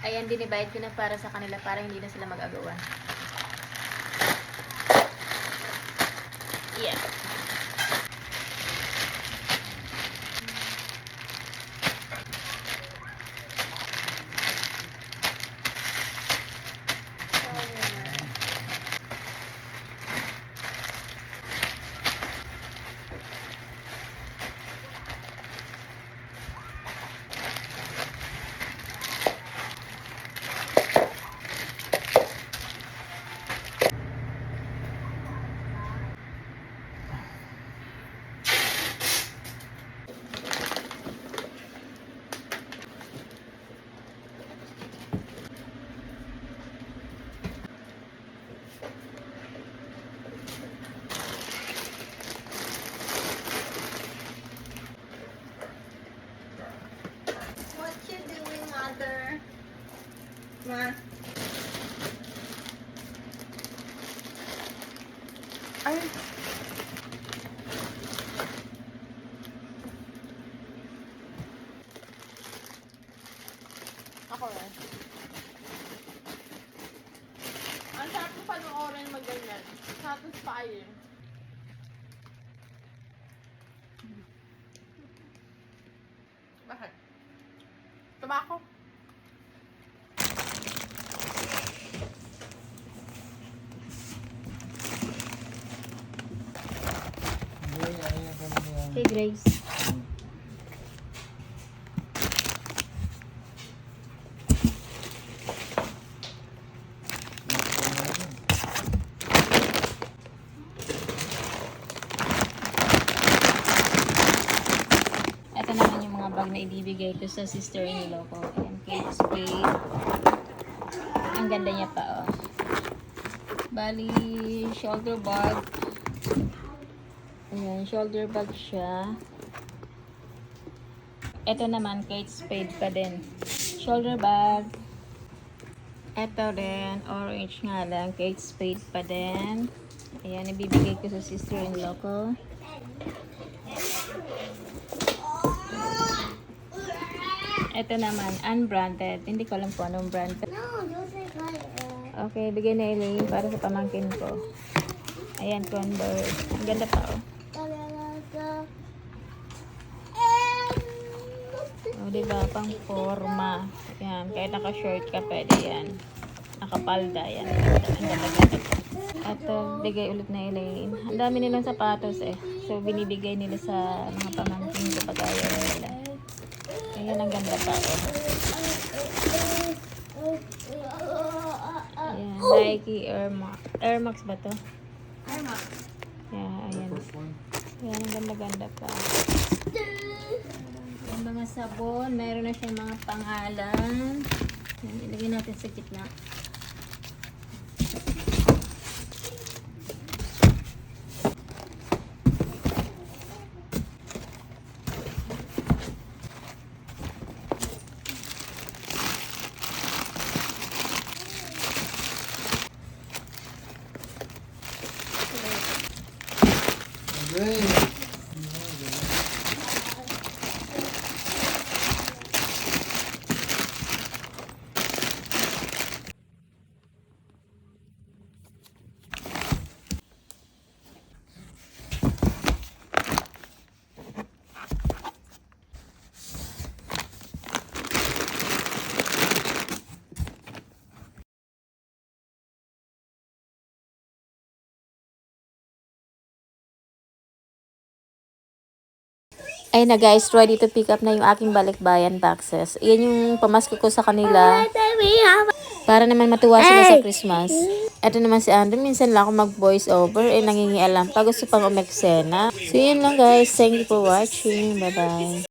Ayan, dinivide ko na para sa kanila para hindi na sila mag-agawan. Yeah. Ma. Ay. Ako rin. Ang sarap ko panoorin maganyan. Satisfying. Bakit? Tabako. Grace. Ito naman yung mga bag na ibibigay ko sa sister-in-law ko. Ayan, Kate Spade. Ang ganda niya pa, oh. Bali, shoulder bag. Ayan, shoulder bag siya. Ito naman, Kate Spade pa din. Shoulder bag. Ito rin, orange nga lang, Kate Spade pa din. Ayan, ibibigay ko sa sister-in-law ko. Ito naman, unbranded. Hindi ko alam kung anong brand. No, those are color. Okay, bigay na Elaine para sa pamangkin ko. Ayan, Converse. Ang ganda pa, oh. O, oh, diba? Pang forma. Ayan, kahit naka-short ka, pwede yan. Nakapalda, yan. At uh, bigay ulit na Elaine. Ang dami nilang sapatos eh. So, binibigay nila sa mga pamangkin ko pag ayaw nila. Ayan, ang ganda pa, oh. Ayan, Nike Air Max. Air Max ba to? Ay, ma. Yeah, ayan. Ayan, ang ganda-ganda pa. Sabon, meron na siyang mga pangalan. Ilagay natin sa gitna. Ay na guys, ready to pick up na yung aking balikbayan boxes. Iyan yung pamasko ko sa kanila. Para naman matuwa sila sa Christmas. Ito naman si Andrew, minsan lang ako mag voice over, eh nangingialam pa, gusto pang umeksena. So yun lang guys, thank you for watching, bye bye.